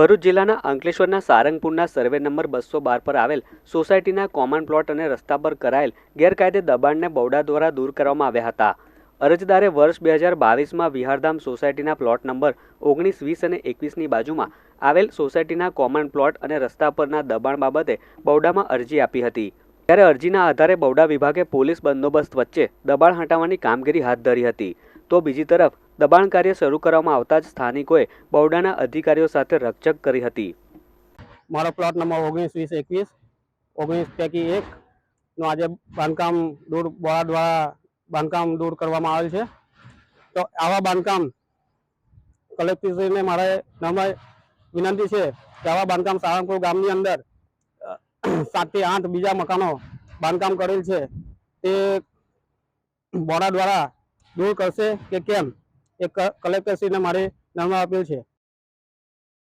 ભરૂચ જિલ્લાના અંકલેશ્વરના સારંગપુરના survey number બસો બાર પર આવેલ સોસાયટીના કોમન પ્લોટ અને રસ્તા પર કરાયેલ ગેરકાયદે દબાણને બૌડા દ્વારા દૂર કરવામાં આવ્યા હતા. અરજદારે વર્ષ બે હજાર બાવીસમાં વિહારધામ સોસાયટીના પ્લોટ નંબર ઓગણીસ, વીસ અને એકવીસની બાજુમાં આવેલ સોસાયટીના કોમન પ્લોટ અને રસ્તા પરના દબાણ બાબતે બૌડામાં અરજી આપી હતી. ત્યારે અરજીના આધારે બૌડા વિભાગે પોલીસ બંદોબસ્ત વચ્ચે દબાણ હટાવવાની કામગીરી હાથ ધરી હતી. તો બીજી તરફ દબાણ કાર્ય શરૂ કરવામાં આવતા જ સ્થાનિકોએ બૌડાના અધિકારીઓ સાથે રકચક કરી હતી. મારો પ્લોટ નંબર ઓગણીસ વીસ એકવીસ, ઓગણીસ પૈકી એક નું આજે બાંધકામ દૂર બોળા દ્વારા બાંધકામ દૂર કરવામાં આવેલ છે. તો આવા બાંધકામ કલેક્ટરશ્રીને મારે નમ્ર વિનંતી છે કે આવા બાંધકામ સારંગપુર ગામની અંદર સાતથી આઠ બીજા મકાનો બાંધકામ કરેલ છે. તે બોરા દ્વારા દૂર કરશે કે કેમ? એ કલેક્ટરશ્રીને મારે નમ્ર આપ્યું છે.